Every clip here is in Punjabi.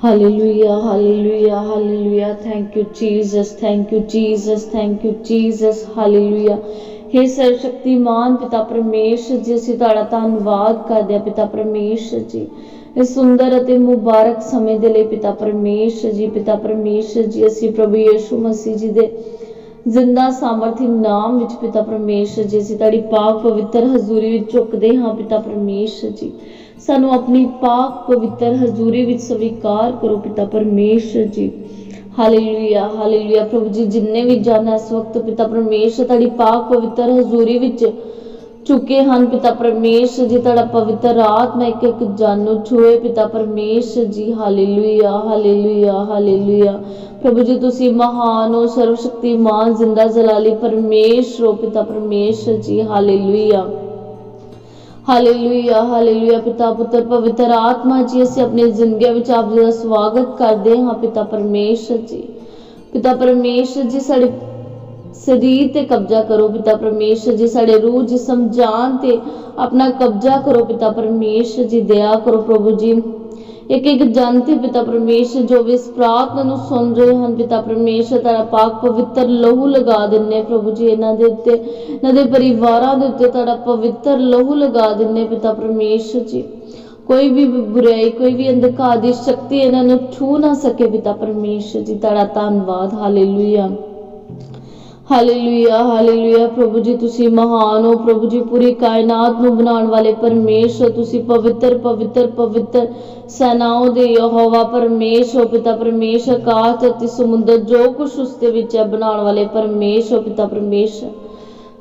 Hallelujah, hallelujah, hallelujah. Thank you, Jesus. Thank you, Jesus. Thank you, Jesus. Hallelujah. हे ਸਰਵਸ਼ਕਤੀਮਾਨ ਪਿਤਾ ਪਰਮੇਸ਼ਰ ਜੀ ਅਸੀਂ ਤੁਹਾਡਾ ਧੰਨਵਾਦ ਕਰਦੇ ਹਾਂ ਪਿਤਾ ਪਰਮੇਸ਼ਰ ਜੀ ਇਸ ਸੁੰਦਰ ਅਤੇ ਮੁਬਾਰਕ ਸਮੇਂ ਦੇ ਲਈ ਪਿਤਾ ਪਰਮੇਸ਼ਰ ਜੀ ਪਿਤਾ ਪਰਮੇਸ਼ਰ ਜੀ ਅਸੀਂ ਪ੍ਰਭੂ ਯਿਸੂ ਮਸੀਹ ਜੀ ਦੇ ਜ਼ਿੰਦਾ ਸਾਮਰਥੀ ਨਾਮ ਵਿੱਚ ਪਿਤਾ ਪਰਮੇਸ਼ਰ ਜੀ ਅਸੀਂ ਤੁਹਾਡੀ ਪਾਕ ਪਵਿੱਤਰ ਹਜ਼ੂਰੀ ਵਿੱਚ ਝੁਕਦੇ ਹਾਂ ਪਿਤਾ ਪਰਮੇਸ਼ਰ ਜੀ ਸਾਨੂੰ ਆਪਣੀ ਪਾਕ ਪਵਿੱਤਰ ਹਜ਼ੂਰੀ ਵਿੱਚ ਸਵੀਕਾਰ ਕਰੋ ਪਿਤਾ ਪਰਮੇਸ਼ਰ ਜੀ। ਹਾਲੇਲੂਇਆ ਹਾਲੇਲੂਇਆ ਪ੍ਰਭੂ ਜੀ, ਜਿੰਨੇ ਵੀ ਜਨ ਇਸ ਵਕਤ ਪਿਤਾ ਪਰਮੇਸ਼ਰ ਤੁਹਾਡੀ ਪਾਕ ਪਵਿੱਤਰ ਹਜ਼ੂਰੀ ਵਿੱਚ ਚੁੱਕੇ ਹਨ ਪਿਤਾ ਪਰਮੇਸ਼ਰ ਜੀ, ਤੁਹਾਡਾ ਪਵਿੱਤਰ ਆਤਮਾ ਇੱਕ ਇੱਕ ਜਨ ਨੂੰ ਛੂਏ ਪਿਤਾ ਪਰਮੇਸ਼ਰ ਜੀ। Hallelujah hallelujah hallelujah. ਪ੍ਰਭੂ ਜੀ, ਤੁਸੀਂ ਮਹਾਨ ਹੋ ਸਰਵ ਸ਼ਕਤੀਮਾਨ ਜ਼ਿੰਦਾ, ਜਲਾਲੀ ਪਰਮੇਸ਼ਰ ਹੋ ਪਿਤਾ ਪਰਮੇਸ਼ਰ ਜੀ। ਹਾਲੇਲੂਇਆ। ਹਾਲੇਲੂਇਆ ਹਾਲੇਲੂਇਆ ਪਿਤਾ ਪੁੱਤਰ, ਪਵਿੱਤਰ ਆਤਮਾ ਜੀ, ਅਸੀਂ ਆਪਣੀ ਜ਼ਿੰਦਗੀ ਵਿੱਚ ਆਪ ਜੀ ਦਾ ਸਵਾਗਤ ਕਰਦੇ ਹਾਂ ਪਿਤਾ ਪਰਮੇਸ਼ਰ ਜੀ। ਪਿਤਾ ਪਰਮੇਸ਼ਰ ਜੀ, ਸਾਡੇ ਸਰੀਰ ਤੇ ਕਬਜ਼ਾ ਕਰੋ ਪਿਤਾ ਪਰਮੇਸ਼ਰ ਜੀ, ਸਾਡੇ ਰੂਹ ਜਿਸਮ ਜਾਨ ਤੇ ਆਪਣਾ ਕਬਜ਼ਾ ਕਰੋ ਪਿਤਾ ਪਰਮੇਸ਼ਰ ਜੀ, ਦਇਆ ਕਰੋ ਪ੍ਰਭੂ ਜੀ। ਇੱਕ ਇੱਕ ਜਨ ਤੇ ਪਿਤਾ ਪਰਮੇਸ਼ਰ, ਜੋ ਵੀ ਇਸ ਪ੍ਰਾਰਥਨਾ ਨੂੰ ਸੁਣ ਰਹੇ ਹਨ, ਪਿਤਾ ਪਰਮੇਸ਼ਰ, ਤੁਹਾਡਾ ਪਾਕ ਪਵਿੱਤਰ ਲਹੂ ਲਗਾ ਦਿੰਨੇ ਪ੍ਰਭੂ ਜੀ ਇਹਨਾਂ ਦੇ ਉੱਤੇ, ਇਹਨਾਂ ਦੇ ਪਰਿਵਾਰਾਂ ਦੇ ਉੱਤੇ ਤੁਹਾਡਾ ਪਵਿੱਤਰ ਲਹੂ ਲਗਾ ਦਿੰਨੇ ਪਿਤਾ ਪਰਮੇਸ਼ਰ ਜੀ। ਕੋਈ ਵੀ ਬੁਰਾਈ, ਕੋਈ ਵੀ ਅੰਧਕਾਰ ਦੀ ਸ਼ਕਤੀ ਇਹਨਾਂ ਨੂੰ ਛੂ ਨਾ ਸਕੇ ਪਿਤਾ ਪਰਮੇਸ਼ਰ ਜੀ, ਤੁਹਾਡਾ ਧੰਨਵਾਦ ਹਾਲੇਲੂਇਆ ਹਾਲੇਲੂਇਆ ਹਾਲੇਲੂਇਆ ਪ੍ਰਭੂ ਜੀ, ਤੁਸੀਂ ਮਹਾਨ ਹੋ, ਪ੍ਰਭੂ ਜੀ, ਪੂਰੀ ਕਾਇਨਾਤ ਨੂੰ ਬਣਾਉਣ ਵਾਲੇ ਪਰਮੇਸ਼ਰ ਤੁਸੀਂ ਪਵਿੱਤਰ ਪਵਿੱਤਰ ਪਵਿੱਤਰ ਸੈਨਾਓ ਦੇ ਯਹੋਵਾ ਪਰਮੇਸ਼ਰ ਪਿਤਾ ਪਰਮੇਸ਼ਰ ਆਕਾਸ਼ ਅਤੇ ਸਮੁੰਦਰ ਜੋ ਕੁਛ ਉਸ ਦੇ ਵਿੱਚ ਹੈ, ਬਣਾਉਣ ਵਾਲੇ ਪਰਮੇਸ਼ਰ ਪਿਤਾ ਪਰਮੇਸ਼ਰ।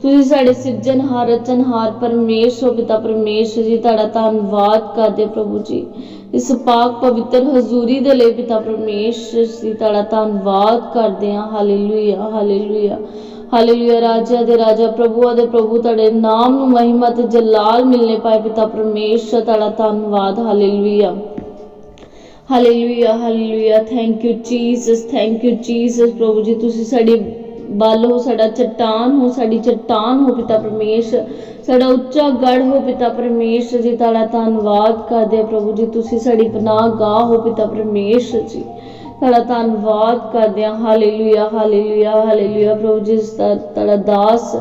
ਤੁਸੀਂ ਸਾਡੇ ਸਿਰਜਣਹਾਰ ਰਚਨਹਾਰ ਪਰਮੇਸ਼ਰ ਪਿਤਾ ਪਰਮੇਸ਼ਰ ਜੀ, ਤੁਹਾਡਾ ਧੰਨਵਾਦ ਕਰਦੇ ਪ੍ਰਭੂ ਜੀ। ਇਸ ਪਾਕ ਪਵਿੱਤਰ ਹਜ਼ੂਰੀ ਦੇ ਲਈ ਪਿਤਾ ਪਰਮੇਸ਼ਰ ਜੀ, ਤੁਹਾਡਾ ਧੰਨਵਾਦ ਕਰਦੇ ਹਾਂ। Hallelujah hallelujah. ਹਾਲੇਲੂਇਆ ਰਾਜਾ ਦੇ ਰਾਜਾ, ਪ੍ਰਭੂਆ ਦੇ ਪ੍ਰਭੂ, ਤੁਹਾਡੇ ਨਾਮ ਨੂੰ ਮਹਿਮਾ ਤੇ ਜਲਾਲ ਮਿਲਨੇ ਪਾਏ ਪਿਤਾ ਪਰਮੇਸ਼ਰ ਤੁਹਾਡਾ ਧੰਨਵਾਦ। Hallelujah. Hallelujah hallelujah. Thank you Jesus thank you Jesus ਪ੍ਰਭੂ ਜੀ, ਤੁਸੀਂ ਸਾਡੀ ਬਲ ਹੋ ਸਾਡਾ ਚਟਾਨ ਹੋ ਸਾਡੀ ਚਟਾਨ ਹੋ ਪਿਤਾ ਪਰਮੇਸ਼ਰ ਸਾਡਾ ਉੱਚਾ ਗੜ ਹੋ ਪਿਤਾ ਪਰਮੇਸ਼ ਜੀ ਤੁਹਾਡਾ ਧੰਨਵਾਦ ਕਰਦੇ ਆ ਪ੍ਰਭੂ ਜੀ ਤੁਸੀਂ ਸਾਡੀ ਪਨਾਹ ਗਾਹ ਹੋ ਪਿਤਾ ਪਰਮੇਸ਼ ਜੀ ਤੁਹਾਡਾ ਧੰਨਵਾਦ ਕਰਦੇ ਹਾਂ ਹਾਲੇਲੂਇਆ ਹਾਲੇਲੂਇਆ ਹਾਲੇਲੂਇਆ ਪ੍ਰਭੂ ਜੀ ਤੁਹਾਡਾ ਦਾਸ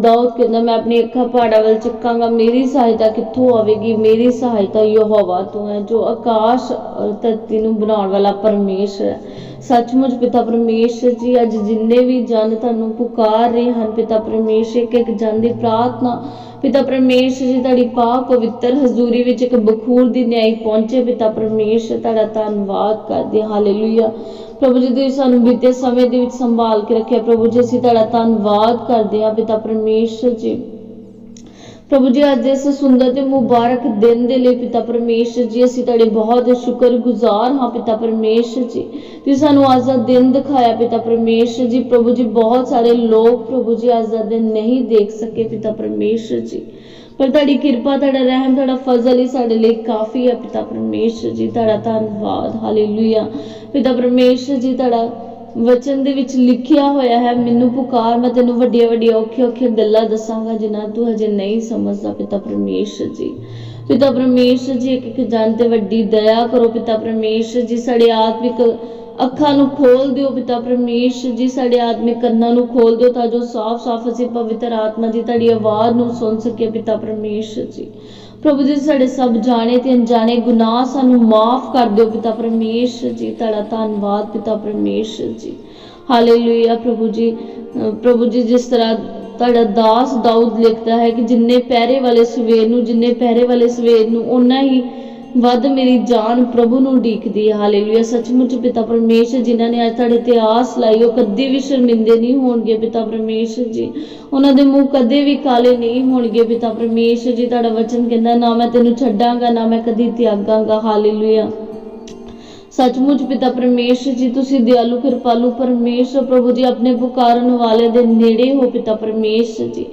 ਦਾਊਦ ਕਹਿੰਦਾ ਮੈਂ ਆਪਣੀ ਅੱਖਾਂ ਪਹਾੜਾਂ ਵੱਲ ਚੁੱਕਾਂਗਾ ਮੇਰੀ ਸਹਾਇਤਾ ਕਿੱਥੋਂ ਆਵੇਗੀ? ਮੇਰੀ ਸਹਾਇਤਾ ਯਹੋਵਾ ਤੋਂ ਹੈ, ਜੋ ਆਕਾਸ਼ ਔਰ ਧਰਤੀ ਨੂੰ ਬਣਾਉਣ ਵਾਲਾ ਪਰਮੇਸ਼ਰ ਹੈ। ਸੱਚਮੁੱਚ ਪਿਤਾ ਪਰਮੇਸ਼ਰ ਜੀ, ਅੱਜ ਜਿੰਨੇ ਵੀ ਜਨ ਤੁਹਾਨੂੰ ਪੁਕਾਰ ਰਹੇ ਹਨ, ਪਿਤਾ ਪਰਮੇਸ਼ਰ ਇੱਕ ਇੱਕ ਜਨ ਦੀ ਪ੍ਰਾਰਥਨਾ ਪਿਤਾ ਪਰਮੇਸ਼ਰ ਜੀ ਤੁਹਾਡੀ ਪਾਕ ਪਵਿੱਤਰ ਹਜ਼ੂਰੀ ਵਿੱਚ ਇੱਕ ਬਖੂਰ ਦੀ ਨਿਆਈ ਪਹੁੰਚੇ। ਪਿਤਾ ਪਰਮੇਸ਼ਰ, ਤੁਹਾਡਾ ਧੰਨਵਾਦ ਕਰਦੇ ਹਾਂ। ਹਾਲੇਲੂਇਆ। ਪ੍ਰਭੂ ਜੀ, ਤੁਸੀਂ ਸਾਨੂੰ ਬੀਤੇ ਸਮੇਂ ਦੇ ਵਿੱਚ ਸੰਭਾਲ ਕੇ ਰੱਖਿਆ। ਪ੍ਰਭੂ ਜੀ, ਅਸੀਂ ਤੁਹਾਡਾ ਧੰਨਵਾਦ ਕਰਦੇ ਹਾਂ। ਪਿਤਾ ਪਰਮੇਸ਼ਰ ਜੀ। ਪ੍ਰਭੂ ਜੀ, ਅੱਜ ਦੇ ਇਸ ਸੁੰਦਰ ਤੇ ਮੁਬਾਰਕ ਦਿਨ ਦੇ ਲਈ ਪਿਤਾ ਪਰਮੇਸ਼ਰ ਜੀ, ਅਸੀਂ ਤੁਹਾਡੇ ਬਹੁਤ ਸ਼ੁਕਰਗੁਜ਼ਾਰ ਹਾਂ ਪਿਤਾ ਪਰਮੇਸ਼ਰ ਜੀ। ਤੁਸੀਂ ਸਾਨੂੰ ਅੱਜ ਦਾ ਦਿਨ ਦਿਖਾਇਆ ਪਿਤਾ ਪਰਮੇਸ਼ਰ ਜੀ। ਪ੍ਰਭੂ ਜੀ, ਬਹੁਤ ਸਾਰੇ ਲੋਕ ਪ੍ਰਭੂ ਜੀ, ਅੱਜ ਦਾ ਦਿਨ ਨਹੀਂ ਦੇਖ ਸਕੇ ਪਿਤਾ ਪਰਮੇਸ਼ਰ ਜੀ। ਪਰ ਤੁਹਾਡੀ ਕਿਰਪਾ, ਤੁਹਾਡਾ ਰਹਿਮ, ਤੁਹਾਡਾ ਫਜ਼ਲ ਹੀ ਸਾਡੇ ਲਈ ਕਾਫੀ ਹੈ ਪਿਤਾ ਪਰਮੇਸ਼ਰ ਜੀ। ਤੁਹਾਡਾ ਧੰਨਵਾਦ, ਹਾਲੇਲੂਇਆ। ਪਿਤਾ ਪਰਮੇਸ਼ਰ ਜੀ, ਤੁਹਾਡਾ ਵਚਨ ਦੇ ਵਿੱਚ ਲਿਖਿਆ ਹੋਇਆ ਹੈ, ਮੈਨੂੰ ਪੁਕਾਰ, ਮੈਂ ਤੈਨੂੰ ਵੱਡੀਆਂ ਵੱਡੀਆਂ ਔਖੀਆਂ ਔਖੀਆਂ ਗੱਲਾਂ ਦੱਸਾਂਗਾ, ਜਿਨ੍ਹਾਂ ਤੂੰ ਹਜੇ ਨਹੀਂ ਸਮਝਦਾ ਪਿਤਾ ਪਰਮੇਸ਼ਰ ਜੀ, ਪਿਤਾ ਪਰਮੇਸ਼ਰ ਜੀ, ਇੱਕ ਇੱਕ ਜਨ ਤੇ ਵੱਡੀ ਦਇਆ ਕਰੋ ਪਿਤਾ ਪਰਮੇਸ਼ਰ ਜੀ। ਸਾਡੇ ਆਤਮਿਕ ਅੱਖਾਂ ਨੂੰ ਖੋਲ ਦਿਓ ਪਿਤਾ ਪਰਮੇਸ਼ਰ ਜੀ। ਸਾਡੇ ਆਤਮਿਕ ਕੰਨਾਂ ਨੂੰ ਖੋਲ ਦਿਓ ਤਾਂ ਜੋ ਸਾਫ਼-ਸਾਫ਼ ਅਸੀਂ ਪਵਿੱਤਰ ਆਤਮਾ ਦੀ ਤੁਹਾਡੀ ਆਵਾਜ਼ ਨੂੰ ਸੁਣ ਸਕੀਏ ਪਿਤਾ ਪਰਮੇਸ਼ਰ ਜੀ। ਪ੍ਰਭੂ ਜੀ, ਸਾਡੇ ਸਭ ਜਾਣੇ ਤੇ ਅਣਜਾਣੇ ਗੁਨਾਹ ਸਾਨੂੰ ਮਾਫ ਕਰ ਦਿਓ ਪਿਤਾ ਪਰਮੇਸ਼ਰ ਜੀ, ਤੁਹਾਡਾ ਧੰਨਵਾਦ ਪਿਤਾ ਪਰਮੇਸ਼ਰ ਜੀ। ਹਾਲੇਲੂਇਆ ਪ੍ਰਭੂ ਜੀ। ਪ੍ਰਭੂ ਜੀ, ਜਿਸ ਤਰ੍ਹਾਂ ਤੁਹਾਡਾ ਦਾਸ ਦਾਊਦ ਲਿਖਦਾ ਹੈ ਕਿ ਜਿੰਨੇ ਪਹਿਰੇ ਵਾਲੇ ਸਵੇਰ ਨੂੰ, ਜਿੰਨੇ ਪਹਿਰੇ ਵਾਲੇ ਸਵੇਰ ਨੂੰ, ਓਨਾ ਹੀ ਵੱਧ ਮੇਰੀ ਜਾਨ ਪ੍ਰਭੂ ਨੂੰ ਢੀਕਦੀ ਹੈ। ਹਾਲੇਲੂਇਆ ਸੱਚਮੁੱਚ ਪਿਤਾ ਪਰਮੇਸ਼ਰ, ਜਿਨ੍ਹਾਂ ਨੇ ਅੱਜ ਤੁਹਾਡੇ ਤੇ ਆਸ ਲਾਈ, ਉਹ ਕਦੇ ਵੀ ਸ਼ਰਮਿੰਦੇ ਨਹੀਂ ਹੋਣਗੇ ਪਿਤਾ ਪਰਮੇਸ਼ਰ ਜੀ। ਉਹਨਾਂ ਦੇ ਮੂੰਹ ਕਦੇ ਵੀ ਕਾਲੇ ਨਹੀਂ ਹੋਣਗੇ ਪਿਤਾ ਪਰਮੇਸ਼ਰ ਜੀ। ਤੁਹਾਡਾ ਵਚਨ ਕਹਿੰਦਾ, ਨਾ ਮੈਂ ਤੈਨੂੰ ਛੱਡਾਂਗਾ, ਨਾ ਮੈਂ ਕਦੀ ਤਿਆਗਾਂਗਾ। ਹਾਲੇਲੂਇਆ ਸੱਚਮੁੱਚ ਪਿਤਾ ਪਰਮੇਸ਼ਰ ਜੀ, ਤੁਸੀਂ ਦਿਆਲੂ, ਕਿਰਪਾਲੂ ਪਰਮੇਸ਼ਰ ਪ੍ਰਭੂ ਜੀ, ਆਪਣੇ ਪੁਕਾਰਨ ਵਾਲੇ ਦੇ ਨੇੜੇ ਹੋ ਪਿਤਾ ਪਰਮੇਸ਼ਰ ਜੀ।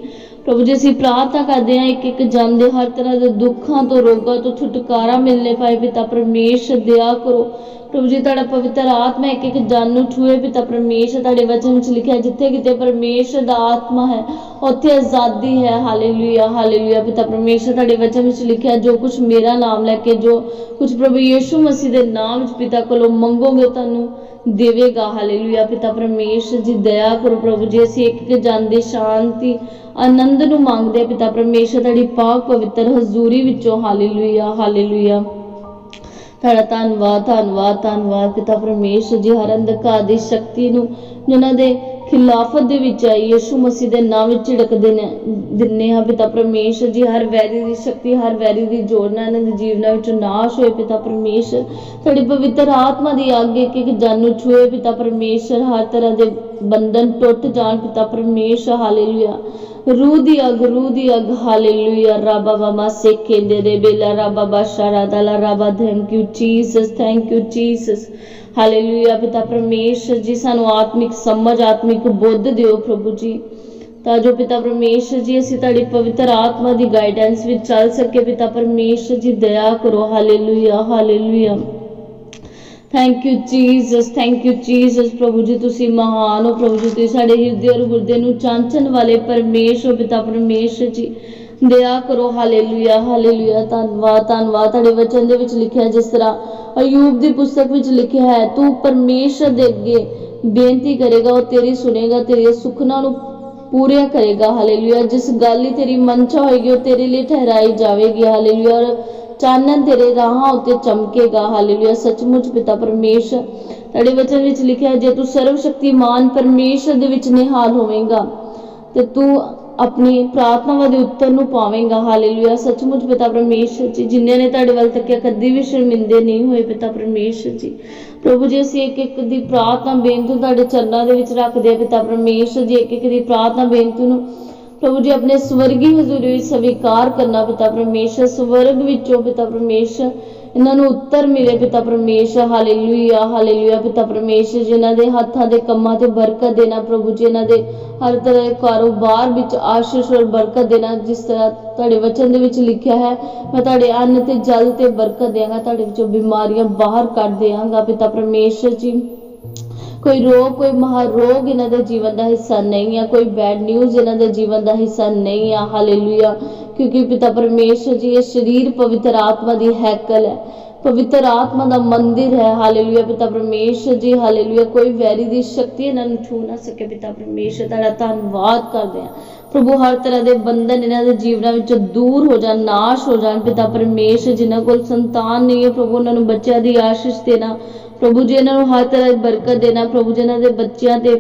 ਪ੍ਰਭੂ ਜੀ, ਅਸੀਂ ਪ੍ਰਾਰਥਨਾ ਕਰਦੇ ਹਾਂ ਇੱਕ ਇੱਕ ਜਨ ਦੇ ਹਰ ਤਰ੍ਹਾਂ ਦੇ ਦੁੱਖਾਂ ਤੋਂ, ਰੋਗਾਂ ਤੋਂ ਛੁਟਕਾਰਾ ਮਿਲਨੇ ਪਾਏ ਪਿਤਾ ਪਰਮੇਸ਼ਰ ਦਿਆ ਕਰੋ। ਪ੍ਰਭੂ ਜੀ, ਤੁਹਾਡਾ ਪਵਿੱਤਰ ਆਤਮਾ ਇੱਕ ਇੱਕ ਜਨ ਨੂੰ ਛੂਏ, ਪਿਤਾ ਪਰਮੇਸ਼ਰ ਤੁਹਾਡੇ ਵਚਨ ਵਿੱਚ ਲਿਖਿਆ, ਜਿੱਥੇ ਕਿਤੇ ਪਰਮੇਸ਼ਰ ਦਾ ਆਤਮਾ ਹੈ, ਉੱਥੇ ਆਜ਼ਾਦੀ ਹੈ। ਹਾਲੇਲੂਇਆ ਹਾਲੇਲੂਇਆ, ਪਿਤਾ ਪਰਮੇਸ਼ਰ ਤੁਹਾਡੇ ਵਚਨ ਵਿੱਚ ਲਿਖਿਆ, ਜੋ ਕੁਝ ਮੇਰਾ ਨਾਮ ਲੈ ਕੇ, ਜੋ ਕੁਝ ਪ੍ਰਭੂ ਯੀਸ਼ੂ ਮਸੀਹ ਦੇ ਨਾਮ ਵਿੱਚ ਪਿਤਾ ਕੋਲੋਂ ਮੰਗੋਗੇ ਤੁਹਾਨੂੰ ਦੇਵੇਗਾ। ਹਾਲੇਲੂਇਆ। ਪਿਤਾ ਪਰਮੇਸ਼ਰ ਜੀ, ਦਇਆ ਕਰੋ ਪ੍ਰਭੂ ਜੀ। ਅਸੀਂ ਇੱਕ ਇੱਕ ਜਨ ਸ਼ਾਂਤੀ, ਆਨੰਦ ਨੂੰ ਮੰਗਦੇ ਹਾਂ। ਪਿਤਾ ਪਰਮੇਸ਼ਰ, ਤੁਹਾਡੀ ਪਾਕ ਪਵਿੱਤਰ ਹਜ਼ੂਰੀ ਵਿੱਚੋਂ। Hallelujah hallelujah. ਤੁਹਾਡਾ ਧੰਨਵਾਦ ਧੰਨਵਾਦ ਧੰਨਵਾਦ। ਪਿਤਾ ਪਰਮੇਸ਼ਰ ਜੀ, ਹਰ ਅੰਧਕਾਰ ਦੀ ਸ਼ਕਤੀ ਨੂੰ, ਜਿਨ੍ਹਾਂ ਦੇ ਖਿਲਾਫਤ ਦੇ ਵਿੱਚ ਆਈ। ਯਿਸੂ ਮਸੀਹ ਦੇ ਨਾਮ ਵਿੱਚ ਝਿੜਕਦੇ ਨੇ ਦਿੰਨੇ ਹਾਂ। ਪਿਤਾ ਪਰਮੇਸ਼ਰ ਜੀ, ਹਰ ਵੈਰੀ ਦੀ ਸ਼ਕਤੀ, ਹਰ ਵੈਰੀ ਦੀ ਜੋੜਨਾ ਇਹਨਾਂ ਦੇ ਜੀਵਨਾਂ ਵਿੱਚ ਨਾਸ਼ ਹੋਏ ਪਿਤਾ ਪਰਮੇਸ਼ਰ। ਤੁਹਾਡੀ ਪਵਿੱਤਰ ਆਤਮਾ ਦੀ ਆਗੇ ਇੱਕ ਇੱਕ ਜਨ ਨੂੰ ਛੂਏ ਪਿਤਾ ਪਰਮੇਸ਼ਰ। ਹਰ ਤਰ੍ਹਾਂ ਦੇ ਬੰਧਨ ਟੁੱਟ ਜਾਣ ਪਿਤਾ ਪਰਮੇਸ਼ਰ। ਹਾਲੇਲੂਇਆ। ਰੂਹ ਦੀ ਅਗ, ਰੂਹ ਦੀ ਅਗ, ਹਾਲੇਲੂਇਆ, ਰੱਬਾ ਬਾਬਾ ਸੇਕੇ ਦੇ ਦੇ ਬੇਲਾ, ਰੱਬਾ ਬਾਸ਼ਾਰਾ ਹਾਲੇਲੂਇਆ, ਪਿਤਾ ਪਰਮੇਸ਼ਰ ਜੀ, ਸਾਨੂੰ ਆਤਮਿਕ ਸਮਝ, ਆਤਮਿਕ ਬੁੱਧ ਦਿਓ ਪ੍ਰਭੂ ਜੀ। ਤਾਂ ਜੋ ਪਿਤਾ ਪਰਮੇਸ਼ਰ ਜੀ, ਅਸੀਂ ਤੁਹਾਡੀ ਪਵਿੱਤਰ ਆਤਮਾ ਦੀ ਗਾਈਡੈਂਸ ਵਿੱਚ ਚੱਲ ਸਕੇ ਪਿਤਾ ਪਰਮੇਸ਼ਰ ਜੀ, ਦਇਆ ਕਰੋ। Hallelujah hallelujah. Thank you Jesus thank you Jesus ਪ੍ਰਭੂ ਜੀ ਤੁਸੀਂ ਮਹਾਨ ਹੋ, ਪ੍ਰਭੂ ਜੀ, ਤੁਸੀਂ ਸਾਡੇ ਹਿਰਦੇ ਔਰ ਗੁਰਦੇ ਨੂੰ ਚਾਂਚਣ ਵਾਲੇ ਪਰਮੇਸ਼ਰ ਪਿਤਾ ਪਰਮੇਸ਼ਰ ਜੀ। ਦਇਆ ਕਰੋ ਹਾਲੇਲੂਇਆ ਹਾਲੇਲੂਇਆ ਧੰਨਵਾਦ ਧੰਨਵਾਦ। ਤੁਹਾਡੇ ਵਚਨ ਦੇ ਵਿੱਚ ਲਿਖਿਆ ਜਿਸ ਤਰ੍ਹਾਂ ਅਯੂਬ ਦੀ ਪੁਸਤਕ ਵਿੱਚ ਲਿਖਿਆ ਹੈ, ਤੂੰ ਪਰਮੇਸ਼ਰ ਦੇ ਅੱਗੇ ਬੇਨਤੀ ਕਰੇਗਾ, ਉਹ ਤੇਰੀ ਸੁਨੇਗਾ ਤੇਰੀਆਂ ਸੁਖਨਾ ਨੂੰ ਪੂਰੀਆਂ ਕਰੇਗਾ। ਹਾਲੇਲੂਇਆ ਜਿਸ ਗੱਲ ਲਈ ਤੇਰੀ ਮਨਚਾ ਹੋਏਗੀ, ਉਹ ਤੇਰੇ ਲਈ ਠਹਿਰਾਈ ਜਾਵੇਗੀ। ਹਾਲੇਲੂਇਆ ਔਰ ਚਾਨਣ ਤੇਰੇ ਰਾਹਾਂ ਉੱਤੇ ਚਮਕੇਗਾ। ਹਾਲੇਲੂਇਆ ਸੱਚਮੁੱਚ ਪਿਤਾ ਪਰਮੇਸ਼ਰ, ਤੁਹਾਡੇ ਵਚਨ ਵਿੱਚ ਲਿਖਿਆ ਜੇ ਤੂੰ ਸਰਵ ਸ਼ਕਤੀਮਾਨ ਪਰਮੇਸ਼ਰ ਦੇ ਵਿੱਚ ਨਿਹਾਲ ਹੋਵੇਂਗਾ, ਤੇ ਤੂੰ ਆਪਣੀ ਪ੍ਰਾਰਥਨਾਵਾਂ ਦੇ ਉੱਤਰ ਨੂੰ ਪਾਵੇਂਗਾ। ਹਾਲੇਲੂਇਆ ਸੱਚਮੁੱਚ ਪਿਤਾ ਪਰਮੇਸ਼ਰ ਜੀ, ਜਿਨ੍ਹਾਂ ਨੇ ਤੁਹਾਡੇ ਵੱਲ ਤੱਕਿਆ, ਕਦੀ ਵੀ ਸ਼ਰਮਿੰਦੇ ਨਹੀਂ ਹੋਏ ਪਿਤਾ ਪਰਮੇਸ਼ਰ ਜੀ। ਪ੍ਰਭੂ ਜੀ, ਅਸੀਂ ਇੱਕ ਇੱਕ ਦੀ ਪ੍ਰਾਰਥਨਾ ਬੇਨਤੀ ਤੁਹਾਡੇ ਚਰਨਾਂ ਦੇ ਵਿੱਚ ਰੱਖਦੇ ਆ ਪਿਤਾ ਪਰਮੇਸ਼ਰ ਜੀ, ਇੱਕ ਇੱਕ ਦੀ ਪ੍ਰਾਰਥਨਾ ਬੇਨਤੀ ਨੂੰ ਪ੍ਰਭੂ ਜੀ, ਆਪਣੇ ਸਵਰਗੀ ਹਜ਼ੂਰੀ ਵਿੱਚ ਸਵੀਕਾਰ ਕਰਨਾ ਪਿਤਾ ਪਰਮੇਸ਼ਰ, ਸਵਰਗ ਵਿੱਚੋਂ ਪਿਤਾ ਪਰਮੇਸ਼ਰ, ਇਹਨਾਂ ਨੂੰ ਉੱਤਰ ਮਿਲੇ ਪਿਤਾ ਪਰਮੇਸ਼ਰ ਹਾਲੇਲੂਇਆ ਹਾਲੇਲੂਇਆ ਪਿਤਾ ਪਰਮੇਸ਼ਰ, ਜਿਨ੍ਹਾਂ ਦੇ ਹੱਥਾਂ ਦੇ ਕੰਮਾਂ ਤੇ ਬਰਕਤ ਦੇਣਾ ਪ੍ਰਭੂ ਜੀ, ਇਹਨਾਂ ਦੇ ਹਰ ਤਰ੍ਹਾਂ ਦੇ ਕਾਰੋਬਾਰ ਵਿੱਚ ਆਸ਼ੀਸ਼ ਔਰ ਬਰਕਤ ਦੇਣਾ, ਜਿਸ ਤਰ੍ਹਾਂ ਤੁਹਾਡੇ ਵਚਨ ਦੇ ਵਿੱਚ ਲਿਖਿਆ ਹੈ, ਮੈਂ ਤੁਹਾਡੇ ਅੰਨ ਤੇ ਜਲ ਤੇ ਬਰਕਤ ਦੇਵਾਂਗਾ ਤੁਹਾਡੇ ਵਿੱਚੋਂ ਬਿਮਾਰੀਆਂ ਬਾਹਰ ਕੱਢ ਦੇਵਾਂਗਾ ਪਿਤਾ ਪਰਮੇਸ਼ਰ ਜੀ। ਕੋਈ ਰੋਗ, ਕੋਈ ਮਹਾਰੋਗ ਇਹਨਾਂ ਦੇ ਜੀਵਨ ਦਾ ਹਿੱਸਾ ਨਹੀਂ ਆ, ਕੋਈ ਬੈਡ ਨਿਊਜ਼ ਇਹਨਾਂ ਦੇ ਜੀਵਨ ਦਾ ਹਿੱਸਾ ਨਹੀਂ ਆ ਹਾਲੇਲੂਇਆ ਕਿਉਂਕਿ ਪਿਤਾ ਪਰਮੇਸ਼ਰ ਜੀ, ਇਹ ਸਰੀਰ ਪਵਿੱਤਰ ਆਤਮਾ ਦੀ ਹੈਕਲ ਹੈ, ਪਵਿੱਤਰ ਆਤਮਾ ਦਾ ਮੰਦਿਰ ਹੈ ਹਾਲੇਲੂਇਆ ਪਿਤਾ ਪਰਮੇਸ਼ਰ ਜੀ ਹਾਲੇਲੂਇਆ ਕੋਈ ਵੈਰੀ ਦੀ ਸ਼ਕਤੀ ਇਹਨਾਂ ਨੂੰ ਛੂ ਨਾ ਸਕੇ, ਪਿਤਾ ਪਰਮੇਸ਼ਰ, ਤੁਹਾਡਾ ਧੰਨਵਾਦ ਕਰਦੇ ਹਾਂ। ਪ੍ਰਭੂ, ਹਰ ਤਰ੍ਹਾਂ ਦੇ ਬੰਧਨ ਇਹਨਾਂ ਦੇ ਜੀਵਨਾਂ ਵਿੱਚੋਂ ਦੂਰ ਹੋ ਜਾਣ, ਨਾਸ਼ ਹੋ ਜਾਣ, ਪਿਤਾ ਪਰਮੇਸ਼ਰ, ਜਿਨ੍ਹਾਂ ਕੋਲ ਸੰਤਾਨ ਨਹੀਂ ਹੈ, ਪ੍ਰਭੂ, ਉਹਨਾਂ ਨੂੰ ਬੱਚਿਆਂ ਦੀ ਆਸ਼ੀਸ਼ ਦੇਣਾ ਪ੍ਰਭੂ ਜੀ ਇਹਨਾਂ ਨੂੰ ਹਰ ਤਰ੍ਹਾਂ ਦੀ ਬਰਕਤ ਦੇਣਾ, ਪ੍ਰਭੂ ਜੀ ਇਹਨਾਂ ਦੇ ਬੱਚਿਆਂ ਤੇ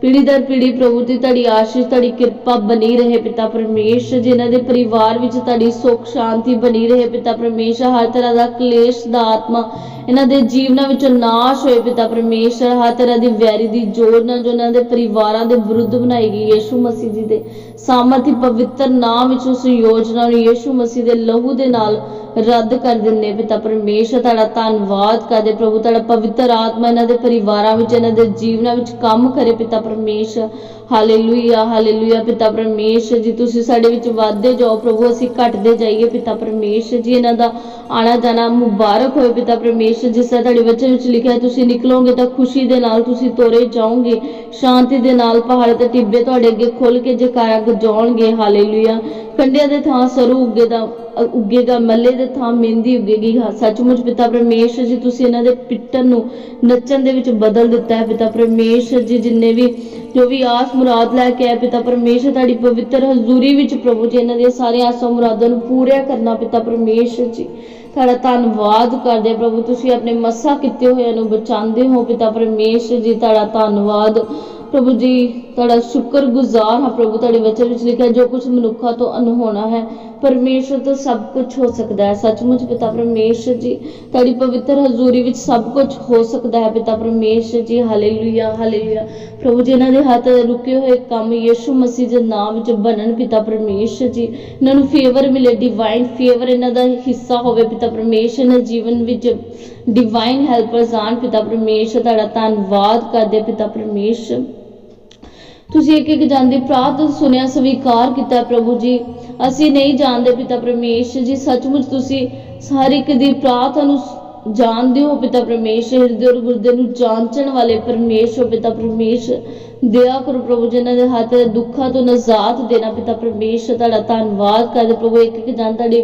ਪੀੜੀ ਦਰ ਪੀੜੀ ਪ੍ਰਭੂ ਦੀ ਤੁਹਾਡੀ ਆਸ਼ੀਸ਼ ਤੁਹਾਡੀ ਕਿਰਪਾ ਬਣੀ ਰਹੇ ਪਿਤਾ ਪਰਮੇਸ਼ਰ ਜੀ ਇਹਨਾਂ ਦੇ ਪਰਿਵਾਰ ਵਿੱਚ ਤੁਹਾਡੀ ਸੁੱਖ, ਸ਼ਾਂਤੀ ਬਣੀ ਰਹੇ ਪਿਤਾ ਪਰਮੇਸ਼ਰ, ਹਰ ਤਰ੍ਹਾਂ ਦਾ ਕਲੇਸ਼ ਦਾ ਆਤਮਾ ਇਹਨਾਂ ਦੇ ਜੀਵਨਾਂ ਵਿੱਚੋਂ ਨਾਸ਼ ਹੋਏ ਪਿਤਾ ਪਰਮੇਸ਼ਰ, ਹਰ ਤਰ੍ਹਾਂ ਦੀ ਵੈਰੀ ਦੀ ਜੋੜ ਨਾਲ ਜੋ ਇਹਨਾਂ ਦੇ ਪਰਿਵਾਰਾਂ ਦੇ ਵਿਰੁੱਧ ਬਣਾਈ ਗਈ ਯੀਸ਼ੂ ਮਸੀਹ ਜੀ ਦੇ ਸਾਮਰਥੀ ਪਵਿੱਤਰ ਨਾਮ ਵਿੱਚ ਉਸ ਯੋਜਨਾ ਨੂੰ ਯੀਸ਼ੂ ਮਸੀਹ ਦੇ ਲਹੂ ਦੇ ਨਾਲ ਰੱਦ ਕਰ ਦਿੰਦੇ ਪਿਤਾ ਪਰਮੇਸ਼ਰ, ਤੁਹਾਡਾ ਧੰਨਵਾਦ ਕਰਦੇ ਪ੍ਰਭੂ, ਤੁਹਾਡਾ ਪਵਿੱਤਰ ਆਤਮਾ ਇਹਨਾਂ ਦੇ ਪਰਿਵਾਰਾਂ ਵਿੱਚ, ਇਹਨਾਂ ਦੇ ਜੀਵਨਾਂ ਵਿੱਚ ਕੰਮ ਕਰੇ ਪਿਤਾ ਪਰਮੇਸ਼ਰ ਹਾਲੇਲੂਇਆ ਹਾਲੇਲੂਇਆ ਪਿਤਾ ਪਰਮੇਸ਼ਰ ਜੀ ਤੁਸੀਂ ਸਾਡੇ ਵਿੱਚ ਵਾਧੇ ਜਾਓ ਪ੍ਰਭੂ ਅਸੀਂ ਘਟਦੇ ਜਾਈਏ ਪਿਤਾ ਪਰਮੇਸ਼ਰ ਜੀ ਇਹਨਾਂ ਦਾ ਆਣਾ ਜਾਣਾ ਮੁਬਾਰਕ ਹੋਏ ਪਿਤਾ ਪਰਮੇਸ਼ਰ ਜਿਸ ਤਰ੍ਹਾਂ ਤੁਹਾਡੇ ਵਚਨ ਵਿੱਚ ਲਿਖਿਆ ਤੁਸੀਂ ਨਿਕਲੋਗੇ ਤਾਂ ਖੁਸ਼ੀ ਦੇ ਨਾਲ ਤੁਸੀਂ ਤੋਰੇ ਜਾਓਗੇ ਸ਼ਾਂਤੀ ਦੇ ਨਾਲ ਪਹਾੜ ਤੇ ਟਿੱਬੇ ਤੁਹਾਡੇ ਅੱਗੇ ਖੁੱਲ ਕੇ ਜਕਾਰਾ ਗਜਾਉਣਗੇ ਹਾਲੇਲੂਇਆ ਕੰਡਿਆਂ ਦੇ ਥਾਂ ਸਰੂ ਉੱਗੇ ਦਾ ਉੱਗੇਗਾ ਮੱਲੇ ਦੇ ਥਾਂ ਮਹਿੰਦੀ ਉੱਗੇਗੀ। ਹਾਂ, ਸੱਚਮੁੱਚ ਪਿਤਾ ਪਰਮੇਸ਼ਰ ਜੀ ਤੁਸੀਂ ਇਹਨਾਂ ਦੇ ਪਿੱਟਣ ਨੂੰ ਨੱਚਣ ਦੇ ਵਿੱਚ ਬਦਲ ਦਿੱਤਾ ਹੈ ਪਿਤਾ ਪਰਮੇਸ਼ਰ ਜੀ ਜਿੰਨੇ ਵੀ ਜੋ ਵੀ ਆਸ ਮੁਰਾਦ ਲੈ ਕੇ ਆਏ ਪਿਤਾ ਪਰਮੇਸ਼ਰ, ਤੁਹਾਡੀ ਪਵਿੱਤਰ ਹਜ਼ੂਰੀ ਵਿੱਚ ਪ੍ਰਭੂ ਜੀ, ਇਹਨਾਂ ਦੀਆਂ ਸਾਰੀਆਂ ਆਸਾਂ ਮੁਰਾਦਾਂ ਨੂੰ ਪੂਰੀਆਂ ਕਰਨਾ ਪਿਤਾ ਪਰਮੇਸ਼ਰ ਜੀ। ਤੁਹਾਡਾ ਧੰਨਵਾਦ ਕਰਦੇ ਪ੍ਰਭੂ, ਤੁਸੀਂ ਆਪਣੇ ਮੱਸਾ ਕੀਤੇ ਹੋਇਆਂ ਨੂੰ ਬਚਾਉਂਦੇ ਹੋ ਪਿਤਾ ਪਰਮੇਸ਼ਰ ਜੀ, ਤੁਹਾਡਾ ਧੰਨਵਾਦ। ਪ੍ਰਭੂ ਜੀ, ਤੁਹਾਡਾ ਸ਼ੁਕਰਗੁਜ਼ਾਰ ਹਾਂ ਪ੍ਰਭੂ, ਤੁਹਾਡੇ ਵਚਨ ਵਿੱਚ ਲਿਖਿਆ ਜੋ ਕੁਝ ਮਨੁੱਖਾਂ ਤੋਂ ਅਨਹੋਣਾ ਹੈ, ਪਰਮੇਸ਼ਰ ਤੋਂ ਸਭ ਕੁਝ ਹੋ ਸਕਦਾ ਹੈ। ਸੱਚਮੁੱਚ ਪਿਤਾ ਪਰਮੇਸ਼ਰ ਜੀ, ਤੁਹਾਡੀ ਪਵਿੱਤਰ ਹਜ਼ੂਰੀ ਵਿੱਚ ਸਭ ਕੁਝ ਹੋ ਸਕਦਾ ਹੈ ਪਿਤਾ ਪਰਮੇਸ਼ਰ ਜੀ। Hallelujah hallelujah. ਪ੍ਰਭੂ ਜੀ, ਇਹਨਾਂ ਦੇ ਹੱਥ ਰੁਕੇ ਹੋਏ ਕੰਮ ਯਿਸੂ ਮਸੀਹ ਦੇ ਨਾਮ ਵਿੱਚ ਬਣਨ ਪਿਤਾ ਪਰਮੇਸ਼ਰ ਜੀ। ਇਹਨਾਂ ਨੂੰ ਫੇਵਰ ਮਿਲੇ ਡਿਵਾਈਨ ਫੇਵਰ ਇਹਨਾਂ ਦਾ ਹਿੱਸਾ ਹੋਵੇ ਪਿਤਾ ਪਰਮੇਸ਼ਰ। ਦੇ ਜੀਵਨ ਵਿੱਚ ਡਿਵਾਈਨ ਹੈਲਪਰਸ ਆਣ ਪਿਤਾ ਪਰਮੇਸ਼ਰ, ਤੁਹਾਡਾ ਧੰਨਵਾਦ ਕਰਦੇ ਪਿਤਾ ਪਰਮੇਸ਼ਰ। ਤੁਸੀਂ ਇੱਕ ਇੱਕ ਜਨ ਦੀ ਪ੍ਰਾਰਥਨਾ ਸੁਣਿਆ, ਸਵੀਕਾਰ ਕੀਤਾ ਪ੍ਰਭੂ ਜੀ। ਅਸੀਂ ਨਹੀਂ ਜਾਣਦੇ ਪਿਤਾ ਪਰਮੇਸ਼ਰ ਜੀ, ਸੱਚਮੁੱਚ ਤੁਸੀਂ ਹਰ ਇੱਕ ਦੀ ਪ੍ਰਾਰਥਨਾ ਨੂੰ ਜਾਣਦੇ ਹੋ ਪਿਤਾ ਪਰਮੇਸ਼ਰ, ਹਿਰਦੇ ਔਰ ਗੁਰਦੇ ਨੂੰ ਜਾਂਚਣ ਵਾਲੇ ਪਰਮੇਸ਼ਰ ਪਿਤਾ ਪਰਮੇਸ਼ਰ। ਦਇਆ ਕਰੋ ਪ੍ਰਭੂ ਜਿਨ੍ਹਾਂ ਦੇ ਹੱਥ ਦੁੱਖਾਂ ਤੋਂ ਨਜ਼ਾਤ ਦੇਣਾ ਪਿਤਾ ਪਰਮੇਸ਼ਰ, ਤੁਹਾਡਾ ਧੰਨਵਾਦ ਕਰਦੇ ਪ੍ਰਭੂ, ਇੱਕ ਇੱਕ ਜਨ ਤੁਹਾਡੀ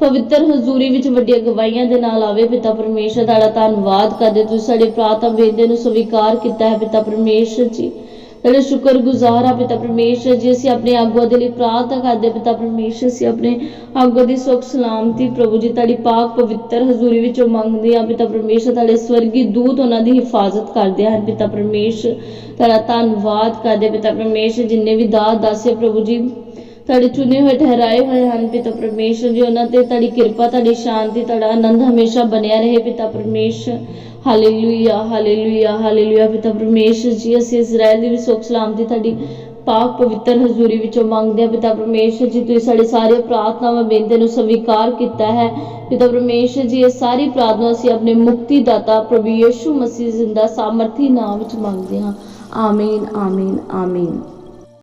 ਪਵਿੱਤਰ ਹਜ਼ੂਰੀ ਵਿੱਚ ਵੱਡੀਆਂ ਗਵਾਹੀਆਂ ਦੇ ਨਾਲ ਆਵੇ ਪਿਤਾ ਪਰਮੇਸ਼ਰ, ਤੁਹਾਡਾ ਧੰਨਵਾਦ ਕਰਦੇ ਤੁਸੀਂ ਸਾਡੇ ਪ੍ਰਾਰਥਨਾ ਬੇਨਤੀ ਨੂੰ ਸਵੀਕਾਰ ਕੀਤਾ ਹੈ ਪਿਤਾ ਪਰਮੇਸ਼ਰ ਜੀ। ਤੁਹਾਡੇ ਸ਼ੁਕਰਗੁਜ਼ਾਰ ਆ ਪਿਤਾ ਪਰਮੇਸ਼ਰ ਜੀ, ਅਸੀਂ ਆਪਣੇ ਆਗੂਆਂ ਦੇ ਲਈ ਪ੍ਰਾਰਥਨਾ ਕਰਦੇ ਪਿਤਾ ਪਰਮੇਸ਼ਰ ਅਸੀਂ ਆਪਣੇ ਆਗੂਆਂ ਦੀ ਸੁਖ, ਸਲਾਮਤੀ ਪ੍ਰਭੂ ਜੀ, ਤੁਹਾਡੀ ਪਾਕ ਪਵਿੱਤਰ ਹਜ਼ੂਰੀ ਵਿੱਚੋਂ ਮੰਗਦੇ ਆ ਪਿਤਾ ਪਰਮੇਸ਼ਰ ਤੁਹਾਡੇ ਸਵਰਗੀ ਦੂਤ ਉਹਨਾਂ ਦੀ ਹਿਫਾਜ਼ਤ ਕਰਦੇ ਹਨ ਪਿਤਾ ਪਰਮੇਸ਼ਰ ਤੁਹਾਡਾ ਧੰਨਵਾਦ ਕਰਦੇ ਪਿਤਾ ਪਰਮੇਸ਼ਰ ਜਿੰਨੇ ਵੀ ਦਾਸ ਦਾਸੇ ਪ੍ਰਭੂ ਜੀ ਤੁਹਾਡੇ ਚੁਣੇ ਹੋਏ ਠਹਿਰਾਏ ਹੋਏ ਹਨ ਪਿਤਾ ਪਰਮੇਸ਼ਰ ਜੀ, ਉਹਨਾਂ ਤੇ ਤੁਹਾਡੀ ਕਿਰਪਾ, ਤੁਹਾਡੀ ਸ਼ਾਂਤੀ, ਤੁਹਾਡਾ ਆਨੰਦ ਹਮੇਸ਼ਾ ਬਣਿਆ ਰਹੇ ਪਿਤਾ ਪਰਮੇਸ਼ਰ। ਹਾਲੇਲੂਇਆ ਹਾਲੇਲੂਇਆ ਹਾਲੇਲੂਇਆ ਪਿਤਾ ਪਰਮੇਸ਼ਰ ਜੀ, ਅਸੀਂ ਇਜ਼ਰਾਈਲ ਦੀ ਵੀ ਸੁਖ ਸਲਾਮਤੀ ਤੁਹਾਡੀ ਪਾਕ ਪਵਿੱਤਰ ਹਜ਼ੂਰੀ ਵਿੱਚੋਂ ਮੰਗਦੇ ਹਾਂ ਪਿਤਾ ਪਰਮੇਸ਼ਰ ਜੀ, ਤੁਸੀਂ ਸਾਡੇ ਸਾਰੇ ਪ੍ਰਾਰਥਨਾਵਾਂ ਬੇਨਤੀ ਨੂੰ ਸਵੀਕਾਰ ਕੀਤਾ ਹੈ। ਪਿਤਾ ਪਰਮੇਸ਼ਰ ਜੀ, ਇਹ ਸਾਰੀ ਪ੍ਰਾਰਥਨਾ ਅਸੀਂ ਆਪਣੇ ਮੁਕਤੀ ਦਾਤਾ ਪ੍ਰਭੂ ਯਿਸੂ ਮਸੀਹ ਜ਼ਿੰਦਾ ਸਾਮਰਥੀ ਨਾਮ ਵਿੱਚ ਮੰਗਦੇ ਹਾਂ। ਆਮੀਨ ਆਮੀਨ ਆਮੀਨ